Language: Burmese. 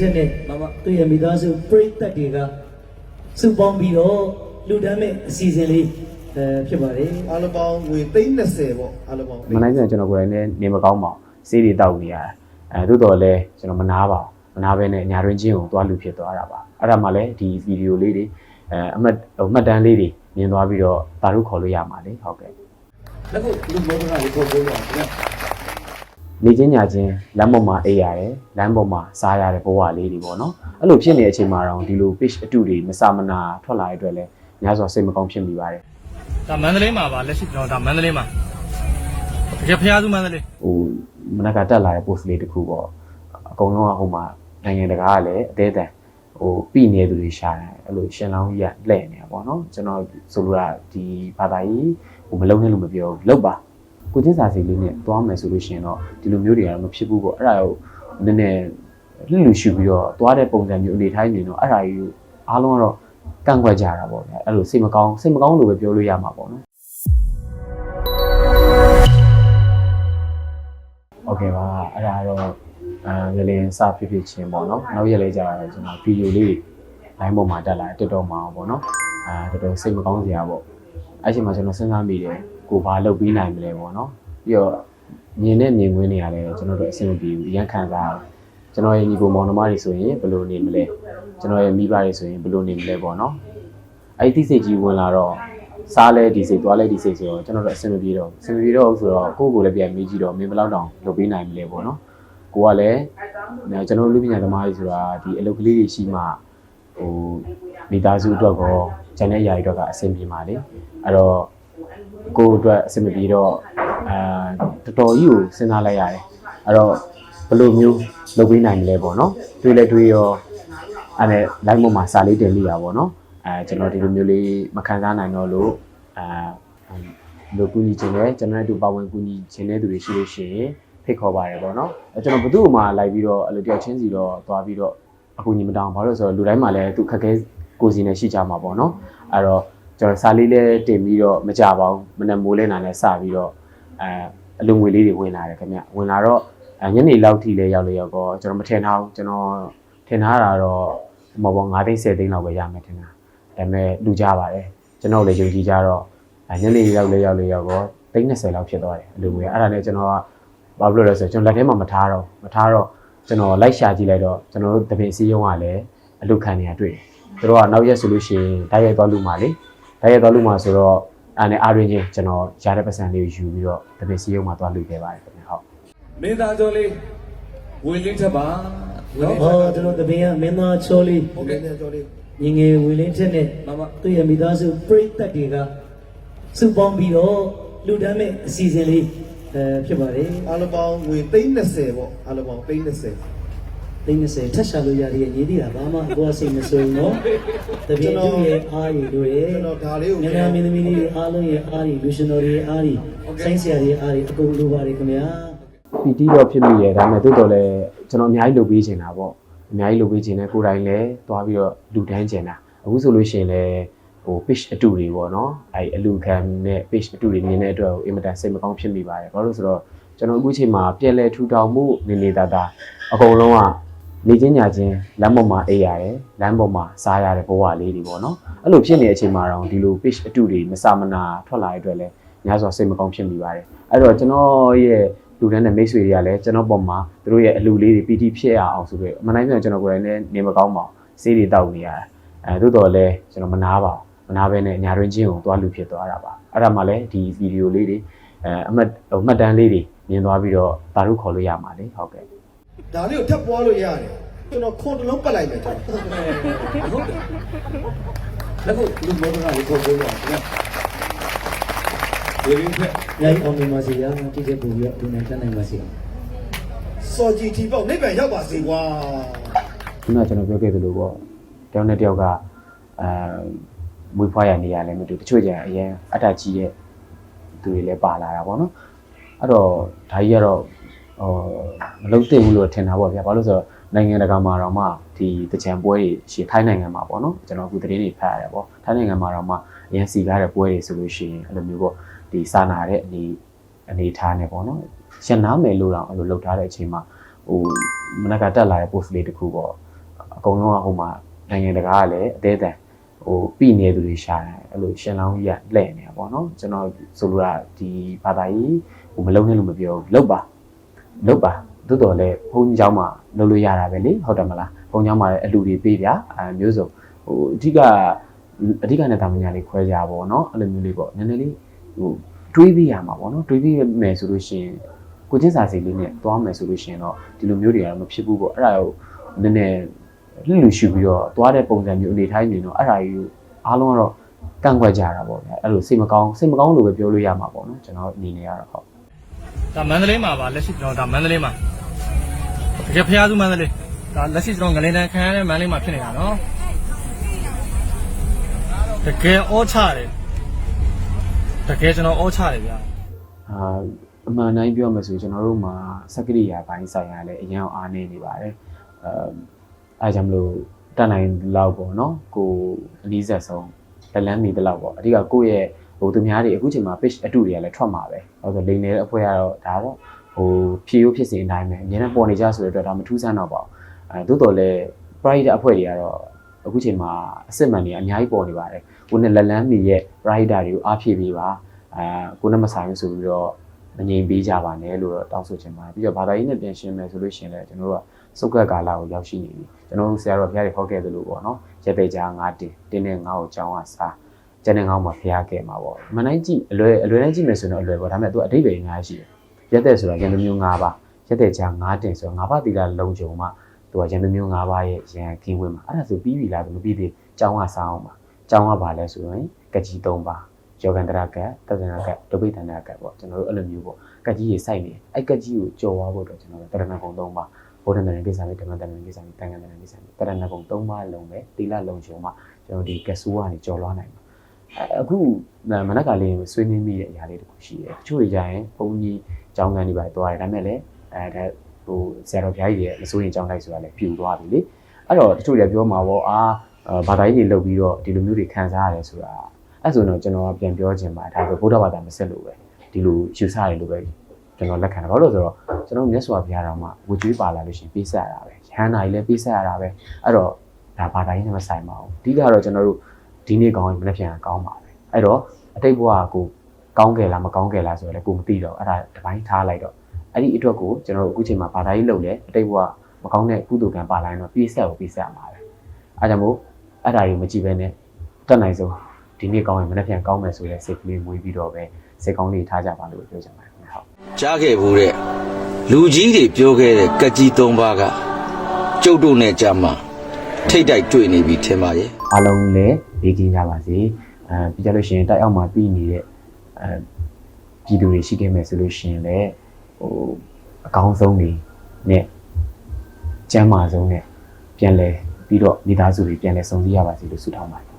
ချက်နဲ့သူ့ရဲ့မိသားစုပရိသတ်တွေကစုပေါင်းပြီးတော့လူတန်းမဲ့အစီအစဉ်လေးအဲဖြစ်ပါတယ်အားလုံးပေါင်းငွေ330ပေါ့အားလုံးပေါင်းမနိုင်ပြန်ကျွန်တော်ကိုယ်တိုင်လည်းနေမကောင်းပါဘူးစေးတွေတောက်နေရတာအဲသို့တော်လည်းကျွန်တော်မနာပါဘူးမနာဘဲနဲ့ညာတွင်ချင်းကိုသွားလူဖြစ်သွားတာပါအဲ့ဒါမှလည်းဒီဗီဒီယိုလေးတွေအဲအမှတ်ဟိုမှတ်တမ်းလေးတွေမြင်သွားပြီးတော့ဒါတို့ခေါ်လို့ရမှာလေဟုတ်ကဲ့လက်ခုလူမောကလေးကိုပြောရအောင်ဗျာ နေချင်းညာချင်းလမ်းပေါ်မှာအေးရတယ်လမ်းပေါ်မှာစားရတဲ့ဘဝလေးတွေပေါ့နော်အဲ့လိုဖြစ်နေတဲ့အချိန်မှာတော့ဒီလို page အတူတွေမစမနာထွက်လာတဲ့အတွက်လည်းညာစွာစိတ်မကောင်းဖြစ်မိပါတယ်ဒါမန္တလေးမှာပါလက်ရှိကျွန်တော်ဒါမန္တလေးမှာတကယ်ဖျားစုမန္တလေးဟိုမနက်ကတက်လာတဲ့ post လေးတစ်ခုပေါ့အကုန်လုံးကဟိုမှာနိုင်ငံတကာကလည်းအသေးအတန်ဟိုပြည်နေသူတွေရှာတယ်အဲ့လိုရှင်လောင်းကြီးကလှည့်နေတာပေါ့နော်ကျွန်တော်ဆိုလိုတာဒီဘာသာကြီးဟိုမလုံးနဲ့လို့မပြောဘူးလောက်ပါ ကိုချင်းစာစီလေးနဲ့သွားမယ်ဆိုလို့ရှိရင်တော့ဒီလိုမျိုးတွေကတော့မဖြစ်ဘူးပေါ့အဲ့ဒါကိုနည်းနည်းလှလူရှူပြီးတော့သွားတဲ့ပုံစံမျိုးအနေထိုင်းနေတော့အဲ့ဒါကြီးကိုအားလုံးကတော့ကန့်ကွက်ကြတာပေါ့ဗျာအဲ့လိုစိတ်မကောင်းစိတ်မကောင်းလို့ပဲပြောလို့ရမှာပေါ့နော် โอเคပါအဲ့ဒါတော့အဲရလင်းစဖြစ်ဖြစ်ချင်းပေါ့နော်နောက်ရက်လေးကြာတော့ကျွန်တော်ဗီဒီယိုလေးလိုင်းပေါ်မှာတက်လာတက်တော်မှာပေါ့နော်အဲတော်တော်စိတ်မကောင်းစရာပေါ့အဲ့ချိန်မှာကျွန်တော်စဉ်းစားမိတယ် ကိုဘာလုပ်ပြီးနိုင်မလဲပေါ့နော်ပြီးတော့မြင်နဲ့မြင်ကွင်းနေရတယ်ကျွန်တော်တို့အဆင်မပြေဘူးအရန်ခံစားရတယ်ကျွန်တော်ရဲ့ညီကိုမောင်နှမတွေဆိုရင်ဘယ်လိုနေမလဲကျွန်တော်ရဲ့မိဘတွေဆိုရင်ဘယ်လိုနေမလဲပေါ့နော်အဲ့ဒီသိစိတ်ကြီးဝင်လာတော့စားလဲဒီစိတ်သွားလဲဒီစိတ်ဆိုတော့ကျွန်တော်တို့အဆင်မပြေတော့အဆင်မပြေတော့ဆိုတော့ကိုယ့်ကိုယ်လည်းပြန်မေးကြည့်တော့မင်းဘယ်လောက်တောင်လုပ်ပေးနိုင်မလဲပေါ့နော်ကိုကလည်းကျွန်တော်တို့လူပညာသမားတွေဆိုတာဒီအလုပ်ကလေးတွေရှိမှဟိုမိသားစုအတွက်ကောဂျန်တဲ့ယာရီအတွက်ကအဆင်ပြေပါလေအဲ့တော့ ကိုယ့်အတွက်အဆင်မပြေတော့အဲတော်တော်ကြီးကိုစဉ်းစားလိုက်ရတယ်အဲ့တော့ဘယ်လိုမျိုးလုပ်ပေးနိုင်မလဲပေါ့နော်တွေးလဲတွေးရောအဲ့ဒါ line ပေါ်မှာစာလေးတင်လိရပါပေါ့နော်အဲကျွန်တော်ဒီလိုမျိုးလေးမခံစားနိုင်တော့လို့အဲလိုကူညီခြင်းနဲ့ကျွန်တော်တို့ပါဝင်ကူညီခြင်းတဲ့သူတွေရှိလို့ရှိရင်ဖိတ်ခေါ်ပါတယ်ပေါ့နော်အဲကျွန်တော်ဘယ်သူ့မှလိုက်ပြီးတော့အဲ့လိုတယောက်ချင်းစီတော့သွားပြီးတော့အကူညီမတောင်းဘာလို့လဲဆိုတော့လူတိုင်းမှာလည်းသူခက်ခဲကိုယ်စီနဲ့ရှိကြမှာပေါ့နော်အဲ့တော့ ကျွန်တော်စာလေးလေးတင်ပြီးတော့မကြပါဘူးမနေ့မိုးလင်းတာနဲ့စပြီးတော့အဲအလုံငွေလေးတွေဝင်လာတယ်ခင်ဗျဝင်လာတော့အဲညနေလောက်ထိလဲရောက်လေရောက်တော့ကျွန်တော်မထင်ထားဘူးကျွန်တော်ထင်ထားတာတော့ဟိုဘော9သိန်း10သိန်းလောက်ပဲရမယ်ထင်တာဒါပေမဲ့လူကြပါတယ်ကျွန်တော်လည်းယုံကြည်ကြတော့အဲညနေရောက်လေရောက်လေရောက်တော့သိန်း20လောက်ဖြစ်သွားတယ်အလုံငွေအဲ့ဒါနဲ့ကျွန်တော်ကဘာဖြစ်လို့လဲဆိုတော့ကျွန်တော်လက်ထဲမှာမထားတော့မထားတော့ကျွန်တော်လိုက်ရှာကြည့်လိုက်တော့ကျွန်တော်တို့တပင်စီးရုံးကလည်းအလုခံနေရတွေ့တယ်သူတို့ကနောက်ရက်ဆိုလို့ရှိရင်ဓာတ်ရိုက်သွားလူမှာလေ ဓာတ်ရိုက်သွားလူမှာဆိုတော့အဲ့နဲ့အားရင်းချင်းကျွန်တော်ရတဲ့ပတ်စံလေးကိုယူပြီးတော့တပင်စီးရုံးမှာသွားလူခဲ့ပါတယ်ခင်ဗျဟုတ်မင်းသားကျော်လေးဝင်လင်းထက်ပါနော်နော်ဟောကျွန်တော်တပင်းကမင်းသားချောလေးဟုတ်ကဲ့ကြော်လေးငငယ်ဝေလင်းချက်နဲ့မမသူ့ရဲ့မိသားစုပရိသတ်တွေကစုပေါင်းပြီးတော့လူတန်းမဲ့အစီအစဉ်လေးအဲဖြစ်ပါတယ်အားလုံးပေါင်းငွေ330ပေါ့အားလုံးပေါင်း330 သိန်း30ထက်ရှာလို့ရတဲ့ရေးသေးတာဘာမှအပေါ်စိတ်မဆိုးဘူးနော်တပင်းသူ့ရဲ့အားရည်တို့ရဲ့ကျွန်တော်ဒါလေးကိုငနာမင်းသမီးလေးတွေအားလုံးရဲ့အားရည်လူရှင်တော်တွေရဲ့အားရည်ဆိုင်းဆရာတွေရဲ့အားရည်အကုန်လိုပါတယ်ခင်ဗျာပီတီတော့ဖြစ်မိရဲ့ဒါပေမဲ့တိုးတော်လည်းကျွန်တော်အများကြီးလုပ်ပေးချင်တာပေါ့အများကြီးလုပ်ပေးချင်တယ်ကိုယ်တိုင်လည်းသွားပြီးတော့လူတန်းချင်တာအခုဆိုလို့ရှိရင်လည်းဟို page အတူတွေပေါ့နော်အဲအလူခံနဲ့ page အတူတွေမြင်တဲ့အတွက်အင်မတန်စိတ်မကောင်းဖြစ်မိပါတယ်ဘာလို့လဲဆိုတော့ကျွန်တော်အခုချိန်မှာပြန်လဲထူထောင်မှုနေနေတာတာအကုန်လုံးက နေချင်းညာချင်းလမ်းပေါ်မှာအေးရတယ်လမ်းပေါ်မှာစားရတဲ့ဘဝလေးတွေပေါ့နော်အဲ့လိုဖြစ်နေတဲ့အချိန်မှာတော့ဒီလို page အတူတွေမစမနာထွက်လာတဲ့အတွက်လည်းညာစွာစိတ်မကောင်းဖြစ်မိပါတယ်အဲ့တော့ကျွန်တော်ရဲ့လူတန်းတဲ့မိတ်ဆွေတွေကလည်းကျွန်တော်ပုံမှာသူတို့ရဲ့အလူလေးတွေပီတိဖြစ်ရအောင်ဆိုပြီးအမှန်တိုင်းပြန်ကျွန်တော်ကိုယ်တိုင်လည်းနေမကောင်းပါဘူးစေးတွေတောက်နေရတာအဲသို့တော်လည်းကျွန်တော်မနာပါဘူးမနာဘဲနဲ့ညာတွင်ချင်းကိုသွားလူဖြစ်သွားတာပါအဲ့ဒါမှလည်းဒီဗီဒီယိုလေးတွေအဲအမှတ်ဟိုမှတ်တမ်းလေးတွေမြင်သွားပြီးတော့ဒါတို့ခေါ်လို့ရမှာလေဟုတ်ကဲ့ ဒါလေးကိုထပ်ပွားလို့ရတယ်ကျွန်တော်ခွန်တလုံးပတ်လိုက်မယ်ကျွန်တော်လက်ခုလူမောကလေးကိုပြောရအောင်ဗျာဝင်လင်းထက်လိုက်အောင်မြင်ပါစေရကြည့်ချက်ပူပြီးတော့ဒီနေ့တက်နိုင်ပါစေစော်ကြည်တီပေါ့နိဗ္ဗာန်ရောက်ပါစေကွာခုနကကျွန်တော်ပြောခဲ့သလိုပေါ့တယောက်နဲ့တယောက်ကအဲမွေးဖွားရနေရလဲမတူတချို့ကျရင်အရင်အတ္တကြီးရဲ့သူတွေလည်းပါလာတာပေါ့နော်အဲ့တော့ဒါကြီးကတော့ ဟိုမလုံးသိဘူးလို့ထင်တာပေါ့ဗျာဘာလို့လဲဆိုတော့နိုင်ငံတကာမှာတော့မှဒီတကြံပွဲတွေရှေ့ထိုင်းနိုင်ငံမှာပေါ့နော်ကျွန်တော်အခုသတင်းတွေဖတ်ရတယ်ပေါ့ထိုင်းနိုင်ငံမှာတော့မှအရင်စီကားတဲ့ပွဲတွေဆိုလို့ရှိရင်အဲ့လိုမျိုးပေါ့ဒီစာနာတဲ့အနေအနေထားနဲ့ပေါ့နော်ရှင်းနားမယ်လို့တော့အဲ့လိုလှုပ်ထားတဲ့အချိန်မှာဟိုမနက်ကတက်လာတဲ့ post လေးတစ်ခုပေါ့အကုန်လုံးကဟိုမှာနိုင်ငံတကာကလည်းအသေးအတန်ဟိုပြည်နေသူတွေရှာတယ်အဲ့လိုရှင်လောင်းကြီးကလှည့်နေတာပေါ့နော်ကျွန်တော်ဆိုလိုတာဒီဘာသာကြီးဟိုမလုံးနဲ့လို့မပြောဘူးလောက်ပါ လောက်ပါတိုးတော်လည်းဘုန်းကြီးเจ้าမှာလုပ်လို့ရတာပဲလေဟုတ်တယ်မလားဘုန်းကြီးเจ้าမှာလည်းအလူတွေပေးဗျာအဲမျိုးစုံဟိုအဓိကအဓိကနဲ့တာမညာလေးခွဲကြပါဘောเนาะအဲ့လိုမျိုးလေးပေါ့နည်းနည်းလေးဟိုတွေးပြီးရမှာပေါ့เนาะတွေးပြီးမယ်ဆိုလို့ရှိရင်ကိုချင်းစာစီလေးနဲ့သွားမယ်ဆိုလို့ရှိရင်တော့ဒီလိုမျိုးတွေကတော့မဖြစ်ဘူးပေါ့အဲ့ဒါကိုနည်းနည်းလှလူရှူပြီးတော့သွားတဲ့ပုံစံမျိုးအနေထိုင်းနေတော့အဲ့ဒါကြီးကိုအားလုံးကတော့ကန့်ကွက်ကြတာပေါ့ဗျာအဲ့လိုစိတ်မကောင်းစိတ်မကောင်းလို့ပဲပြောလို့ရမှာပေါ့နော်ကျွန်တော်အနေနဲ့ကတော့ဟုတ် ဒါမန္တလေးမှာပါလက်ရှိကျွန်တော်ဒါမန္တလေးမှာတကယ်ဖျားစုမန္တလေးဒါလက်ရှိကျွန်တော်ငလင်တန်းခံရတဲ့မန္တလေးမှာဖြစ်နေတာနော်တကယ်အောချတယ်တကယ်ကျွန်တော်အောချတယ်ဗျာအာအမှန်တိုင်းပြောမယ်ဆိုရင်ကျွန်တော်တို့မှာစက်ကရိယာဘိုင်းဆိုင်ရာလည်းအရင်အောင်အားနေနေပါတယ်အဲအဲကြောင့်မလို့တက်နိုင်လောက်ပေါ့နော်ကိုအနည်းဆက်ဆုံးလက်လန်းမီတလောက်ပေါ့အဓိကကိုယ့်ရဲ့ ဟိုသူများတွေအခုချိန်မှာ page အတူတွေကလည်းထွက်မှာပဲဟုတ်ဆိုလိန်နေတဲ့အဖွဲကတော့ဒါတော့ဟိုဖြည့်ရိုးဖြစ်စဉ်အတိုင်းပဲအများနဲ့ပေါ်နေကြဆိုတဲ့အတွက်ဒါမထူးဆန်းတော့ပါဘူးအဲတိုးတော်လည်း pride အဖွဲ့တွေကတော့အခုချိန်မှာအစစ်မှန်တွေအများကြီးပေါ်နေပါတယ်ကိုနဲ့လက်လန်းမီရဲ့ pride တွေကိုအားဖြည့်ပေးပါအာကိုနဲ့မဆိုင်ဘူးဆိုပြီးတော့မငြိမ်ပေးကြပါနဲ့လို့တော့တောင်းဆိုချင်ပါတယ်ပြီးတော့ဘာသာရေးနဲ့ပြန်ရှင်းမယ်ဆိုလို့ရှရင်လည်းကျွန်တော်တို့ကစုတ်ကတ်ကာလကိုရောက်ရှိနေပြီကျွန်တော်တို့ဆရာတော်ဘုရားတွေဟောခဲ့သလိုပေါ့နော်ရက်တဲ့ကြားငါတင်တင်းနဲ့ငါ့ကိုကြောင်းကစား ကျန်တဲ့ငါ့မှာဘုရားခဲ့မှာပေါ့မနိုင်ကြည့်အလွယ်အလွယ်နဲ့ကြည့်မယ်ဆိုရင်တော့အလွယ်ပေါ့ဒါပေမဲ့သူအတိတ်ပဲအများကြီးရှိတယ်ရက်တဲ့ဆိုတာရန်သူမျိုး၅ပါးရက်တဲ့ကြားငါတင်ဆိုတော့၅ပါးသီလလုံးချုံမှသူကရန်သူမျိုး၅ပါးရဲ့ရန်ကင်းဝင်းမှာအဲ့ဒါဆိုပြီးပြီလားသူမပြီးသေးကြောင်းကစားအောင်ပါကြောင်းကပါလဲဆိုရင်ကကြီး၃ပါးယောဂန္တရကတ်တသနာကတ်ဒုပိဋ္ဌာနာကတ်ပေါ့ကျွန်တော်တို့အဲ့လိုမျိုးပေါ့ကက်ကြီးကြီးစိုက်နေအဲ့ကက်ကြီးကိုကြော်သွားဖို့အတွက်ကျွန်တော်တို့တရဏဂုံ၃ပါးဘုဒ္ဓနာကိစ္စနဲ့ဓမ္မတဏကိစ္စနဲ့တန်ခါတဏကိစ္စနဲ့တရဏဂုံ၃ပါးလုံးပဲတိလလုံးချုံမှာကျွန်တော်ဒီကက်ဆူကနေကြော်လွှားနိုင်မှာ အခုမနက်ကလေးဆွေးနွေးမိတဲ့အရာလေးတခုရှိတယ်တချို့တွေကြရင်ဘုန်းကြီးကျောင်းကန်တွေပါသွားတယ်ဒါပေမဲ့လည်းအဲဒါဟိုဆရာတော်ဘုရားကြီးရဲ့မစိုးရင်ကျောင်းလိုက်ဆိုတာလည်းပြူသွားပြီလေအဲ့တော့တချို့တွေပြောမှာပေါ့အာဘာသာရေးတွေလုပ်ပြီးတော့ဒီလိုမျိုးတွေခံစားရတယ်ဆိုတာအဲ့ဆိုတော့ကျွန်တော်ပြန်ပြောချင်ပါတယ်ဒါဆိုဗုဒ္ဓဘာသာမဆက်လို့ပဲဒီလိုယူဆရတယ်လို့ပဲကျွန်တော်လက်ခံတာဘာလို့လဲဆိုတော့ကျွန်တော်မြတ်စွာဘုရားတော်မှာဝကြွေးပါလာလို့ရှိရင်ပေးဆက်ရတာပဲရဟန္တာကြီးလည်းပေးဆက်ရတာပဲအဲ့တော့ဒါဘာသာရေးနဲ့မဆိုင်ပါဘူးအဓိကတော့ကျွန်တော်တို့ ဒီနေ့ကောင်းရင်မနေ့ပြန်ကောင်းပါပဲအဲ့တော့အတိတ်ဘဝကိုကောင်းကြလားမကောင်းကြလားဆိုတော့လည်းကိုမသိတော့အဲ့ဒါတပိုင်းထားလိုက်တော့အဲ့ဒီအတွက်ကိုကျွန်တော်တို့အခုချိန်မှာဘာသာရေးလုပ်လဲအတိတ်ဘဝမကောင်းတဲ့ကုသိုလ်ကံပါလာရင်တော့ပေးဆက်ကိုပေးဆက်ရမှာပဲအဲ့ကြောင့်မို့အဲ့ဒါတွေမကြည့်ဘဲနဲ့တက်နိုင်ဆုံးဒီနေ့ကောင်းရင်မနေ့ပြန်ကောင်းမယ်ဆိုတဲ့စိတ်ကလေးမွေးပြီးတော့ပဲစိတ်ကောင်းလေးထားကြပါလို့ပြောချင်ပါတယ်ခင်ဗျာဟုတ်ကြားခဲ့ဘူးတဲ့လူကြီးတွေပြောခဲ့တဲ့ကကြီး၃ပါးကကျုပ်တို့နဲ့ကြမှာထိတ်တိုက်တွေ့နေပြီထင်ပါရဲ့အားလုံးလည်း ဘေးကင်းကြပါစေအဲပြီးကြလို့ရှိရင်တိုက်အောက်မှာပြီးနေတဲ့အဲပြည်သူတွေရှိခဲ့မယ်ဆိုလို့ရှိရင်လည်းဟိုအကောင်းဆုံးနေနဲ့ကျမ်းမာဆုံးနဲ့ပြန်လဲပြီးတော့မိသားစုတွေပြန်လဲစုံစည်းရပါစေလို့ဆုတောင်းပါတယ်